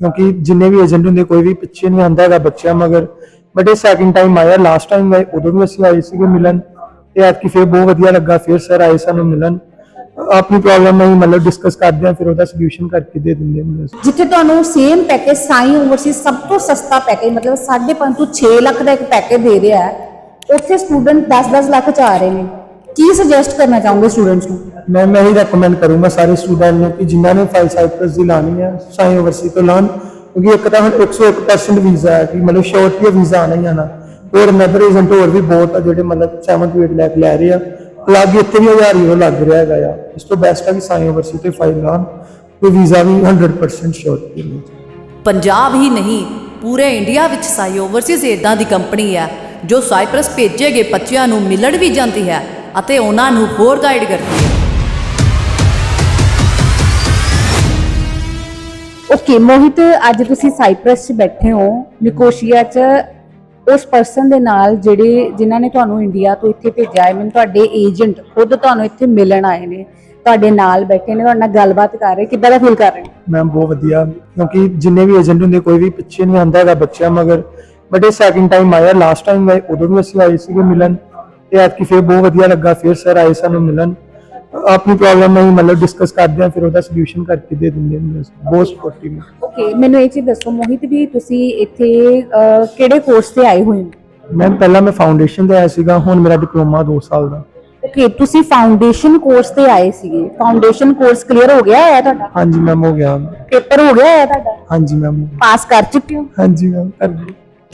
ਕਿਉਂਕਿ ਜਿੰਨੇ ਵੀ ਏਜੰਟ ਹੁੰਦੇ, ਕੋਈ ਵੀ ਪਿੱਛੇ ਨਹੀਂ ਆਂਦਾ ਹੈਗਾ ਬੱਚਿਆਂ ਮਗਰ। ਬਟ ਇਹ ਸੈਕਿੰਡ ਟਾਈਮ ਆਇਆ ਲਾਸਟ ਟਾਈਮ ਆਏ, ਉਦੋਂ ਵੀ ਅਸੀਂ ਆਏ ਸੀਗੇ ਮਿਲਣ। ਤੇ ਐਤਕੀ ਫਿਰ ਬਹੁਤ ਵਧੀਆ ਲੱਗਾ, ਫਿਰ ਸਰ ਆਏ ਸਾਨੂੰ ਮਿਲਣ। ਆਪਣੀ ਪ੍ਰੋਬਲਮ ਨਹੀਂ ਮਤਲਬ ਡਿਸਕਸ ਕਰਦੇ ਆ ਫਿਰ ਉਹਦਾ ਸੋਲੂਸ਼ਨ ਕਰਕੇ ਦੇ ਦਿੰਦੇ ਨੇ ਜਿੱਥੇ ਤੁਹਾਨੂੰ ਸੇਮ ਪੈਕੇਜ ਸਾਈ ਓਵਰਸੀਜ਼ ਸਭ ਤੋਂ ਸਸਤਾ ਪੈਕੇਜ ਮਤਲਬ 5.5 ਤੋਂ 6 ਲੱਖ ਦਾ ਇੱਕ ਪੈਕੇਜ ਦੇ ਰਿਹਾ ਹੈ, ਉੱਥੇ ਸਟੂਡੈਂਟ 10-10 ਲੱਖ ਚ ਆ ਰਹੇ ਨੇ। ਕੀ ਸੁਜੈਸਟ ਕਰਨਾ ਚਾਹੋਗੇ ਸਟੂਡੈਂਟਸ ਨੂੰ? ਮੈਂ ਮੈਂ ਹੀ ਰეკਮੈਂਡ ਕਰੂੰਗਾ ਸਾਰੇ ਸਟੂਡੈਂਟ ਨੂੰ ਕਿ ਜਿਨ੍ਹਾਂ ਨੇ ਫਾਈਲ ਸਾਈਪਰਸ ਦੀ ਲਾਣੀ ਹੈ ਸਾਈ ਓਵਰਸੀ ਤੋਂ ਲਾਣ ਕਿਉਂਕਿ ਇੱਕ ਤਾਂ ਹੁਣ 101% ਵੀਜ਼ਾ ਹੈ ਕਿ ਮਤਲਬ ਸ਼ੋਰਟੀ ਵੀਜ਼ਾ ਆਣਾ ਹੀ ਆਣਾ ਹੋਰ ਅਨਦਰ ਏਜੰਟ ਹੋਰ ਵੀ ਬਹੁਤ ਆ ਜਿਹੜੇ ਮਤਲਬ 7 ਤੋਂ 8 ਲੱਖ ਲੈ ਰਹੇ ਆ। ਲੱਗ ਇੱਥੇ ਵੀ 1000 ਯੂਰੋ ਲੱਗ ਰਿਹਾ ਹੈਗਾ ਆ। ਇਸ ਤੋਂ ਬੈਸਟ ਹੈ ਕਿ ਸਾਈ ਓਵਰਸੀ ਤੇ ਫਾਈਲ ਲਾਣ ਕੋਈ ਵੀਜ਼ਾ ਵੀ 100% ਸ਼ੋਰਟੀ ਮਿਲ ਜਾਏ ਪੰਜਾਬ ਹੀ ਨਹੀਂ ਪੂਰੇ ਇੰਡੀਆ ਵਿੱਚ ਸਾਈ ਓਵਰਸੀਜ਼ ਇਦਾਂ ਦੀ ਕੰਪਨੀ ਹੈ ਜੋ ਸਾਈਪਰਸ ਭੇਜੇ ਗਏ ਬੱਚਿਆਂ ਨੂੰ ਮਿਲਣ ਵੀ ਜਾਂਦੀ ਹੈ। ਅਤੇ ਉਹਨਾਂ ਨੂੰ ਹੋਰ ਗਾਈਡ ਕਰਦੀ ਹੈ। ਓਕੇ ਮੋਹਿਤ ਅੱਜ ਤੁਸੀਂ ਸਾਈਪ੍ਰਸ 'ਚ ਬੈਠੇ ਹੋ। ਨਿਕੋਸ਼ੀਆ 'ਚ ਉਸ ਪਰਸਨ ਦੇ ਨਾਲ ਜਿਹੜੇ ਜਿਨ੍ਹਾਂ ਨੇ ਤੁਹਾਨੂੰ ਇੰਡੀਆ ਤੋਂ ਇੱਥੇ ਭੇਜਿਆ ਹੈ ਮੈਨੂੰ ਤੁਹਾਡੇ ਏਜੰਟ ਖੁਦ ਤੁਹਾਨੂੰ ਇੱਥੇ ਮਿਲਣ ਆਏ ਨੇ। ਤੁਹਾਡੇ ਨਾਲ ਬੈਠੇ ਨੇ ਤੁਹਾਡੇ ਨਾਲ ਗੱਲਬਾਤ ਕਰ ਰਹੇ ਕਿੱਦਾਂ ਦਾ ਫੀਲ ਕਰ ਰਹੇ ਹੋ? ਮੈਮ ਬਹੁਤ ਵਧੀਆ। ਕਿਉਂਕਿ ਜਿੰਨੇ ਵੀ ਏਜੰਟ ਹੁੰਦੇ ਕੋਈ ਵੀ ਪਿੱਛੇ ਨਹੀਂ ਆਂਦਾ ਹੈਗਾ ਬੱਚਿਆਂ ਮਗਰ। ਬਟ ਇਹ ਸੈਕਿੰਡ ਟਾਈਮ ਆਇਆ ਲਾਸਟ ਟਾਈਮ ਆਏ ਉਦੋਂ ਵੀ ਅਸੀਂ ਆਏ ਸੀਗੇ ਮਿਲਣ। ਤੇ ਐਤਕੀ ਫਿਰ ਬਹੁਤ ਵਧੀਆ ਲੱਗਾ ਫਿਰ ਸਰ ਆਏ ਸਾਨੂੰ ਮਿਲਣ। ਆਪਣੀ ਪ੍ਰੋਬਲਮ ਨਹੀਂ ਮਤਲਬ ਡਿਸਕਸ ਕਰਦੇ ਆ ਫਿਰ ਉਹਦਾ ਸੋਲੂਸ਼ਨ ਕਰਕੇ ਦੇ ਦਿੰਦੇ ਨੇ ਬਹੁਤ ਸਪੋਰਟਿਵ ਓਕੇ ਮੈਨੂੰ ਇਹ ਚੀਜ਼ ਦੱਸੋ ਮੋਹਿਤ ਵੀ ਤੁਸੀਂ ਇੱਥੇ ਅਹ, ਕਿਹੜੇ ਕੋਰਸ ਤੇ ਆਏ ਹੋਏ ਹੋ? ਮੈਮ ਪਹਿਲਾਂ ਮੈਂ ਫਾਊਂਡੇਸ਼ਨ ਤੇ ਆਇਆ ਸੀਗਾ ਹੁਣ ਮੇਰਾ ਡਿਪਲੋਮਾ 2 ਸਾਲ ਦਾ। ਓਕੇ ਤੁਸੀਂ ਫਾਊਂਡੇਸ਼ਨ ਕੋਰਸ ਤੇ ਆਏ ਸੀਗੇ। ਫਾਊਂਡੇਸ਼ਨ ਕੋਰਸ ਕਲੀਅਰ ਹੋ ਗਿਆ ਹੈ ਤੁਹਾਡਾ? ਹਾਂਜੀ ਮੈਮ ਹੋ ਗਿਆ। ਪੇਪਰ ਹੋ ਗਿਆ ਹੈ ਤੁਹਾਡਾ? ਹਾਂਜੀ ਮੈਮ ਪਾਸ ਕਰ ਚੁੱਕੇ ਹੋ? ਹਾਂਜੀ ਮੈਮ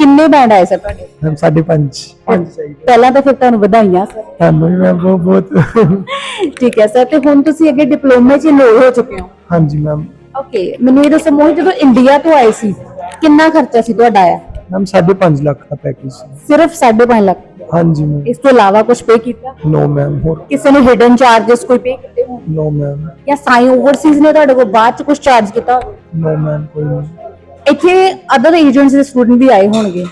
ਕਿੰਨੇ ਬੈਂਡ ਆਏ ਸਰ ਤੁਹਾਡੇ? ਮੈਮ ਸਾਢੇ ਪੰਜ। ਪੰਜ। ਚਾਹੀਦੇ ਪਹਿਲਾਂ ਤਾਂ ਫਿਰ ਤੁਹਾਨੂੰ ਵਧਾਈਆਂ ਸਰ ਤੁਹਾਨੂੰ ਵੀ ਮੈਮ ਬਹੁਤ ਬਹੁਤ। ਠੀਕ ਹੈ ਸਰ ਤੇ ਹੁਣ ਤੁਸੀਂ ਅੱਗੇ ਡਿਪਲੋਮੇ 'ਚ enroll ਹੋ ਚੁੱਕੇ ਹੋ। ਹਾਂਜੀ ਮੈਮ। ਓਕੇ ਮੈਨੂੰ ਇਹ ਦੱਸੋ ਮੋਹਿਤ ਜਦੋਂ ਇੰਡੀਆ ਤੋਂ ਆਏ ਸੀ ਕਿੰਨਾ ਖਰਚਾ ਸੀ ਤੁਹਾਡਾ ਆਇਆ? ਮੈਮ ਸਾਢੇ ਪੰਜ ਲੱਖ ਦਾ ਪੈਕੇਜ ਸਿਰਫ 5.5 ਲੱਖ? ਹਾਂਜੀ ਮੈਮ। ਇਸ ਤੋਂ ਇਲਾਵਾ ਕੁਝ ਪੇ ਕੀਤਾ? ਨੋ ਮੈਮ ਹੋਰ। ਕਿਸੇ ਨੇ ਹਿਡਨ ਚਾਰजेस ਕੋਈ ਪੇ ਕੀਤੇ ਹੋਣ? ਨੋ ਮੈਮ ਜਾਂ ਸਾਈ ਓਵਰਸੀਜ਼ ਨੇ ਤੁਹਾਡੇ ਕੋਲ ਬਾਅਦ ਚ ਕੁਝ ਚਾਰਜ ਕੀਤਾ ਹੋਵੇ? ਨੋ ਮੈਮ ਕੋਈ ਨਹੀਂ। ਇੱਥੇ ਅਦਰ ਏਜੰਟਸ ਦੇ ਸਟੂਡੈਂਟ ਵੀ ਆਏ ਹੋਣਗੇ।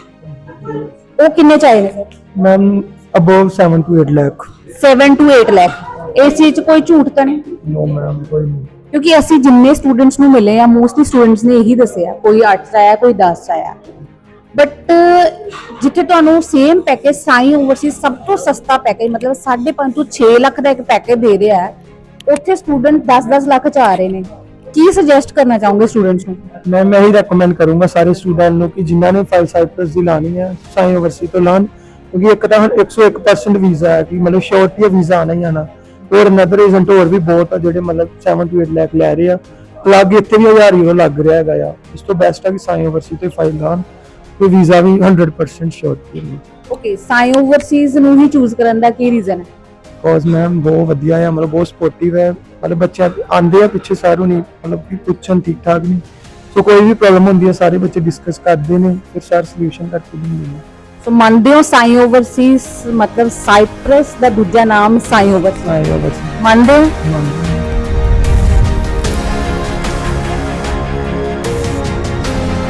ਉਹ ਕਿੰਨੇ ਚਾਹੀਦੇ ਨੇ? Ma'am above 7 to 8 lakh 7 to 8 lakh ਇਸ ਚੀਜ਼ 'ਚ ਕੋਈ ਝੂਠ ਤਾਂ ਨਹੀਂ? ਨੋ ਮੈਮ ਕੋਈ ਨਹੀਂ। ਕਿਉਂਕਿ ਅਸੀਂ ਜਿੰਨੇ ਸਟੂਡੈਂਟਸ ਨੂੰ ਮਿਲੇ ਆ ਮੋਸਟਲੀ ਸਟੂਡੈਂਟਸ ਨੇ ਇਹੀ ਦੱਸਿਆ ਕੋਈ 8 ਚ ਆਇਆ ਕੋਈ 10 ਚ ਆਇਆ। ਬਟ ਜਿੱਥੇ ਤੁਹਾਨੂੰ ਸੇਮ ਪੈਕੇਜ ਸਾਈ ਓਵਰਸੀਜ਼ ਸਭ ਤੋਂ ਸਸਤਾ ਪੈਕੇਜ ਮਤਲਬ 5.5 ਤੋਂ 6 ਲੱਖ ਦਾ ਇੱਕ ਪੈਕੇਜ ਦੇ ਰਿਹਾ ਹੈ ਉੱਥੇ ਸਟੂਡੈਂਟ 10-10 ਲੱਖ ਚ ਆ ਰਹੇ ਨੇ। ਕੀ ਸੁਜੈਸਟ ਕਰਨਾ ਚਾਹੋਗੇ ਸਟੂਡੈਂਟਸ ਨੂੰ? ਮੈਂ ਮੈਂ ਹੀ ਰეკਮੈਂਡ ਕਰੂੰਗਾ ਸਾਰੇ ਸਟੂਡੈਂਟ ਨੂੰ ਕਿ ਜਿਨ੍ਹਾਂ ਨੇ ਫਾਈਲ ਸਾਈਪਰਸ ਦੀ ਲਾਣੀ ਹੈ ਸਾਈ ਓਵਰਸੀ ਤੋਂ ਲਾਣ ਕਿਉਂਕਿ ਇੱਕ ਤਾਂ ਹੁਣ 101% ਵੀਜ਼ਾ ਹੈ ਕਿ ਮਤਲਬ ਸ਼ੋਰਟੀ ਵੀਜ਼ਾ ਆਣਾ ਹੀ ਆਣਾ। ਹੋਰ ਅਨਦਰ ਏਜੰਟ ਹੋਰ ਵੀ ਬਹੁਤ ਆ ਜਿਹੜੇ ਮਤਲਬ 7 to 8 ਲੱਖ ਲੈ ਰਹੇ ਆ। ਲੱਗ ਇੱਥੇ ਵੀ 1000 ਯੂਰੋ ਲੱਗ ਰਿਹਾ ਹੈਗਾ ਆ। ਇਸ ਤੋਂ ਬੈਸਟ ਹੈ ਕਿ ਸਾਈ ਓਵਰਸੀ ਤੇ ਫਾਈਲ ਲਾਣ ਕੋਈ ਵੀਜ਼ਾ ਵੀ 100% ਸ਼ੋਰਟੀ ਹੈ ਓਕੇ ਸਾਈ ਓਵਰਸੀਜ਼ ਨੂੰ ਹੀ ਚੂਜ਼ ਕਰਨ ਦਾ ਕੀ ਰੀਜ਼ਨ ਹੈ? ਕੋਜ਼ ਮੈਮ ਬਹੁਤ ਵਧੀਆ ਹੈ ਮਤਲਬ ਬਹੁਤ ਸਪੋਰਟਿਵ ਹੈ। ਮਤਲਬ ਬੱਚੇ ਆਂਦੇ ਆ ਪਿੱਛੇ ਸਾਰੂ ਨਹੀਂ ਮਤਲਬ ਕਿ ਪੁੱਛਣ ਠੀਕ ਠਾਕ ਨਹੀਂ। ਸੋ ਕੋਈ ਵੀ ਪ੍ਰੋਬਲਮ ਹੁੰਦੀ ਹੈ ਸਾਰੇ ਬੱਚੇ ਡਿਸਕਸ ਕਰਦੇ ਨੇ ਫਿਰ ਸਾਰ ਸੋਲੂਸ਼ਨ ਕਰਕੇ ਦਿੰਦੇ ਨੇ। ਸੋ ਮੰਨਦੇ ਹੋ ਸਾਈ ਓਵਰਸੀਜ਼ ਮਤਲਬ ਸਾਈਪ੍ਰਸ ਦਾ ਦੂਜਾ ਨਾਮ ਸਾਈ ਬਸ ਮੰਨਦੇ ਹੋ।